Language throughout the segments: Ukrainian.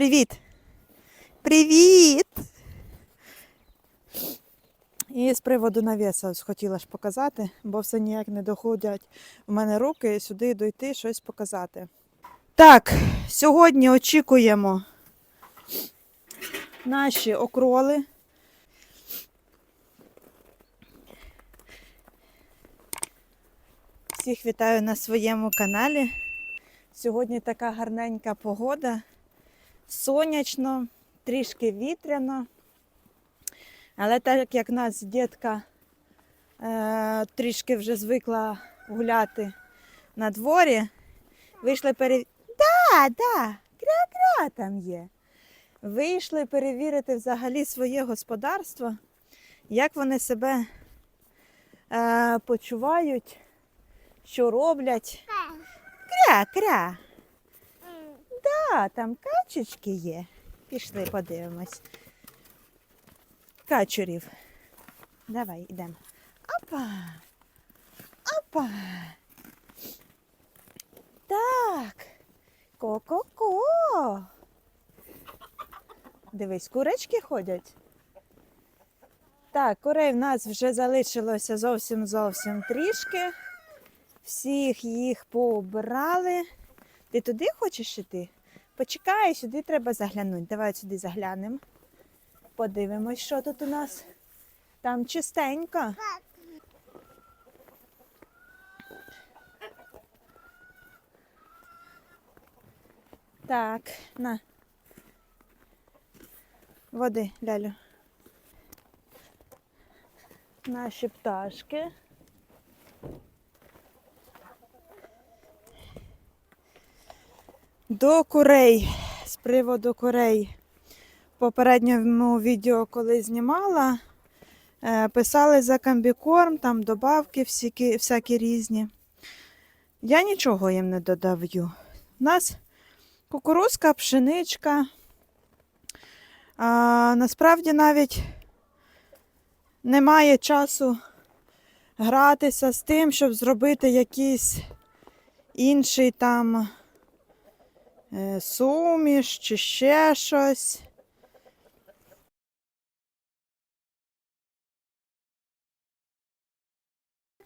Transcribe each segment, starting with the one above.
Привіт! Привіт! І з приводу навіса хотіла ж показати, бо все ніяк не доходять в мене руки сюди дойти щось показати. Так, сьогодні очікуємо наші окроли. Всіх вітаю на своєму каналі. Сьогодні така гарненька погода. Сонячно, трішки вітряно. Але так як нас дітка е, трішки вже звикла гуляти на дворі, вийшли пере... Да, да, кра-кра там є. Вийшли перевірити взагалі своє господарство, як вони себе е, почувають, що роблять. Кря-кря. Да, там качечки є. Пішли, подивимось. Качурів. Давай, йдемо. Опа. Опа. Так. Ко-ко-ко. Дивись, курочки ходять. Так, курей в нас вже залишилося зовсім зовсім трішки. Всіх їх пообрали. Ти туди хочеш іти? Почекай, сюди треба заглянути. Давай сюди заглянемо. Подивимось, що тут у нас. Там чистенько. Так, на. Води, лялю. Наші пташки. До курей. З приводу курей. В попередньому відео, коли знімала, е, писали за комбікорм, там добавки всякі, всякі різні. Я нічого їм не додавлю. У нас кукурузка, пшеничка. А, насправді навіть немає часу гратися з тим, щоб зробити якийсь інший там суміш чи ще щось.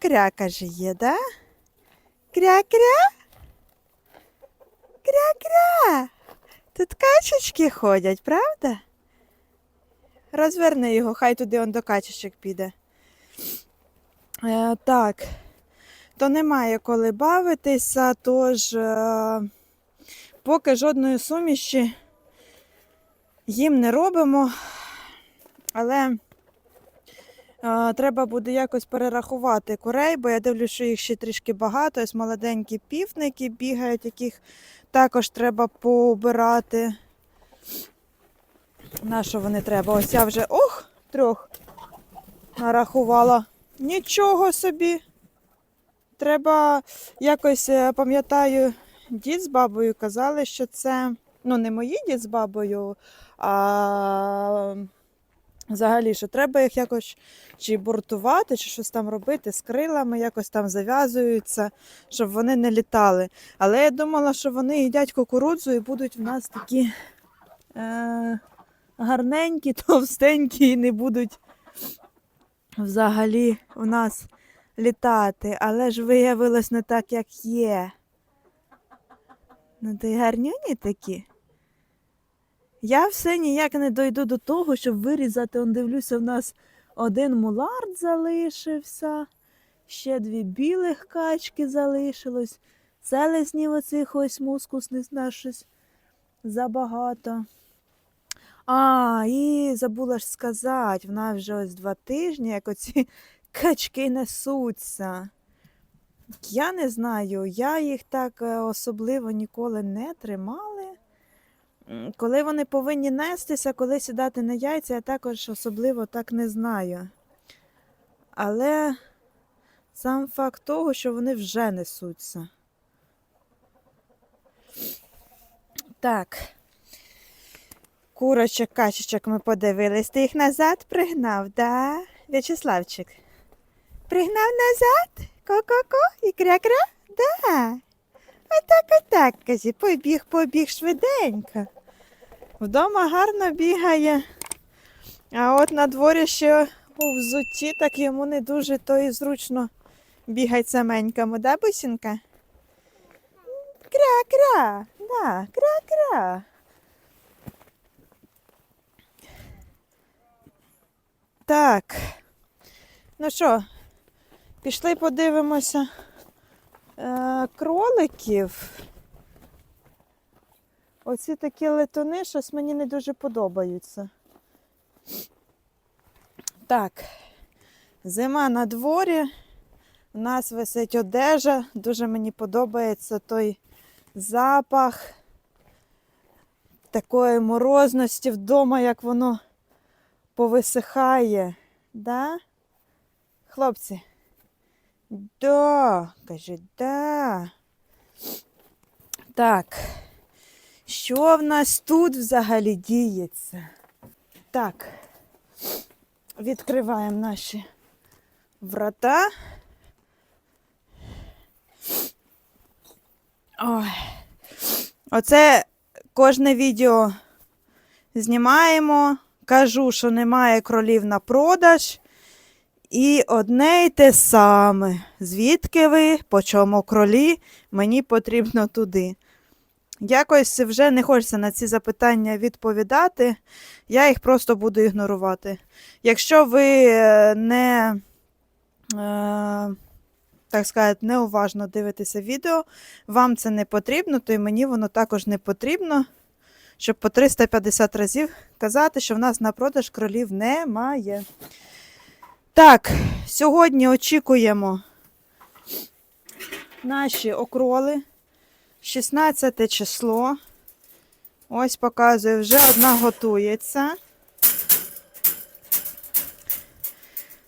Кря, каже, є, да? Кря-кря? Кря-кря. Тут качечки ходять, правда? Розверни його, хай туди он до качечок піде. Е, так, то немає коли бавитися, тож е, поки жодної суміші їм не робимо, але е, треба буде якось перерахувати курей, бо я дивлюся, що їх ще трішки багато. Ось молоденькі півники бігають, яких також треба пообирати. На що вони треба? Ось я вже ох, трьох нарахувала. Нічого собі. Треба якось, е, пам'ятаю, дід з бабою казали, що це, ну, не мої дід з бабою, а взагалі, що треба їх якось чи бортувати, чи щось там робити з крилами, якось там зав'язуються, щоб вони не літали. Але я думала, що вони їдять кукурудзу і будуть в нас такі е, гарненькі, товстенькі і не будуть взагалі у нас літати. Але ж виявилось не так, як є. Ну, ти гарнюні такі. Я все ніяк не дойду до того, щоб вирізати. Он дивлюся, в нас один мулард залишився, ще дві білих качки залишилось. Селезнів оцих ось мускус, не знаю, щось забагато. А, і забула ж сказати, в нас вже ось два тижні, як оці качки несуться. Я не знаю, я їх так е, особливо ніколи не тримала. Коли вони повинні нестися, коли сідати на яйця, я також особливо так не знаю. Але сам факт того, що вони вже несуться. Так. Курочок, качечок ми подивились. Ти їх назад пригнав, да? В'ячеславчик? Пригнав назад? Ко-ко-ко і кря-кря? Да. Отак, отак, казі, побіг, побіг швиденько. Вдома гарно бігає. А от на дворі ще у взутті, так йому не дуже то і зручно бігать саменькому, да, бусінка? Кра-кра, да, кра-кра. Так. Ну що, пішли подивимося е, кроликів. Оці такі летуни щось мені не дуже подобаються. Так, зима на дворі. У нас висить одежа. Дуже мені подобається той запах такої морозності вдома, як воно повисихає. Да? Хлопці? Да, каже, да. Так. Що в нас тут взагалі діється? Так. Відкриваємо наші врата. Ой. Оце кожне відео знімаємо. Кажу, що немає кролів на продаж. І одне й те саме. Звідки ви, по чому кролі, мені потрібно туди. Якось вже не хочеться на ці запитання відповідати, я їх просто буду ігнорувати. Якщо ви е, не, е, так сказати, неуважно дивитеся відео, вам це не потрібно, то і мені воно також не потрібно, щоб по 350 разів казати, що в нас на продаж кролів немає. Так, сьогодні очікуємо наші окроли. 16 число. Ось показую, вже одна готується.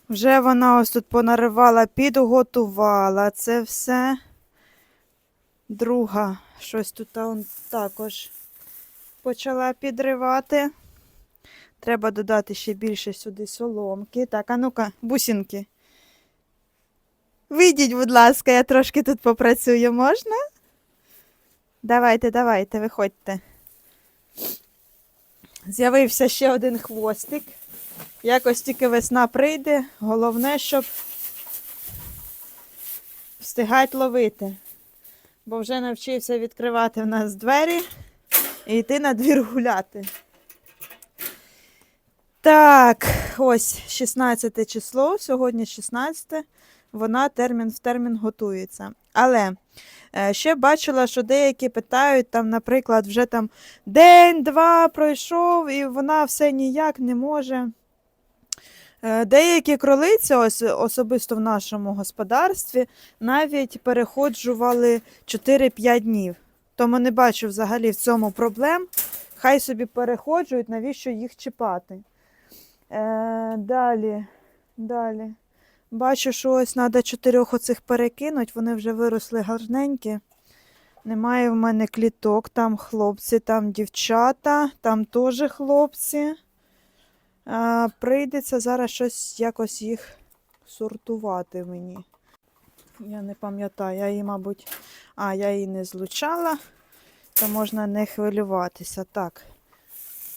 Вже вона ось тут понаривала, підготувала це все. Друга щось тут також почала підривати. Треба додати ще більше сюди соломки. Так, а ну-ка, бусинки. Вийдіть, будь ласка, я трошки тут попрацюю, можна? Давайте, давайте, виходьте. З'явився ще один хвостик. Якось тільки весна прийде. Головне, щоб встигать ловити. Бо вже навчився відкривати в нас двері і йти на двір гуляти. Так, ось 16 число, сьогодні 16, вона термін в термін готується. Але е, ще бачила, що деякі питають, там, наприклад, вже там день-два пройшов, і вона все ніяк не може. Е, Деякі кролиці, ось особисто в нашому господарстві, навіть переходжували 4-5 днів. Тому не бачу взагалі в цьому проблем. Хай собі переходжують, навіщо їх чіпати. Е, далі, далі. Бачу, що ось треба чотирьох оцих перекинути, вони вже виросли гарненькі. Немає в мене кліток, там хлопці, там дівчата, там теж хлопці. Е, прийдеться зараз щось якось їх сортувати мені. Я не пам'ятаю, я її, мабуть, а, я її не злучала, то можна не хвилюватися. Так,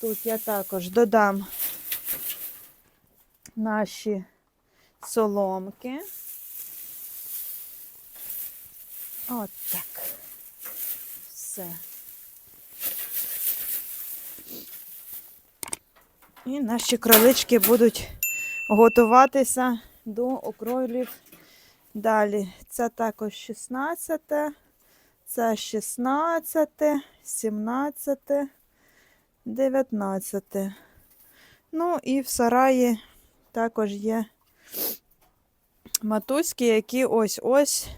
тут я також додам наші соломки. От так. Все. І наші кролички будуть готуватися до окройлів далі. Це також 16, це 16, 17, 19. Ну і в сараї також є матуськи, які ось-ось.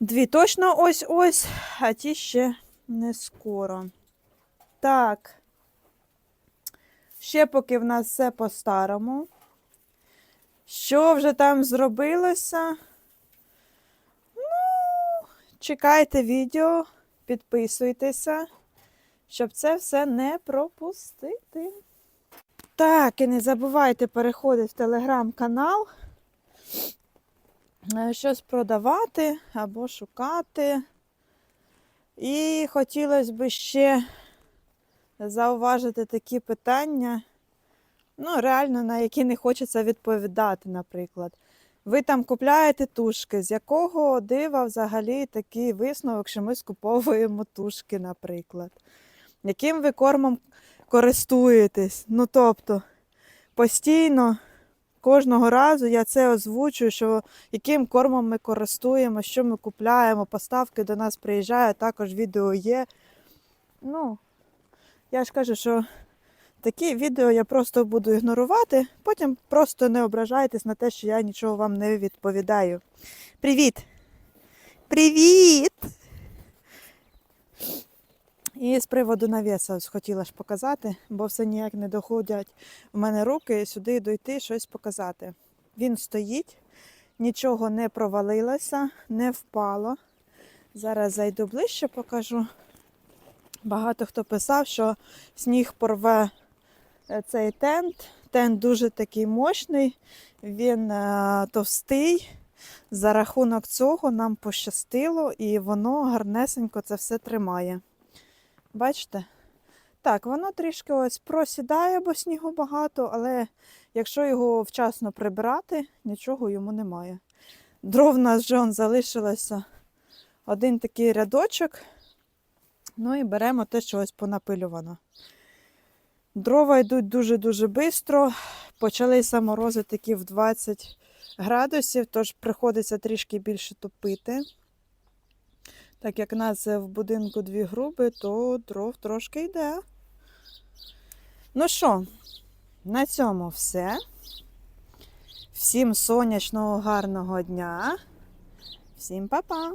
Дві точно ось-ось, а ті ще не скоро. Так. Ще поки в нас все по-старому. Що вже там зробилося? Ну, чекайте відео, підписуйтеся, щоб це все не пропустити. Так, і не забувайте переходити в телеграм-канал, е, щось продавати або шукати. І хотілося б ще зауважити такі питання, ну, реально, на які не хочеться відповідати, наприклад. Ви там купляєте тушки, з якого дива взагалі такий висновок, що ми скуповуємо тушки, наприклад. Яким ви кормом користуєтесь? Ну, тобто, постійно, кожного разу я це озвучую, що яким кормом ми користуємо, що ми купляємо, поставки до нас приїжджають, також відео є. Ну, я ж кажу, що такі відео я просто буду ігнорувати, потім просто не ображайтесь на те, що я нічого вам не відповідаю. Привіт! Привіт! І з приводу навіса хотіла ж показати, бо все ніяк не доходять в мене руки сюди дойти щось показати. Він стоїть, нічого не провалилося, не впало. Зараз зайду ближче, покажу. Багато хто писав, що сніг порве е, цей тент. Тент дуже такий мощний, він е, товстий. За рахунок цього нам пощастило і воно гарнесенько це все тримає. Бачите? Так, воно трішки ось просідає, бо снігу багато, але якщо його вчасно прибирати, нічого йому немає. Дров у нас вже он залишилося один такий рядочок. Ну і беремо те, що ось понапилювано. Дрова йдуть дуже-дуже швидко. Почалися морози такі в 20 градусів, тож приходиться трішки більше топити. Так як нас в будинку дві груби, то дров трошки йде. Ну що, на цьому все. Всім сонячного, гарного дня. Всім па-па!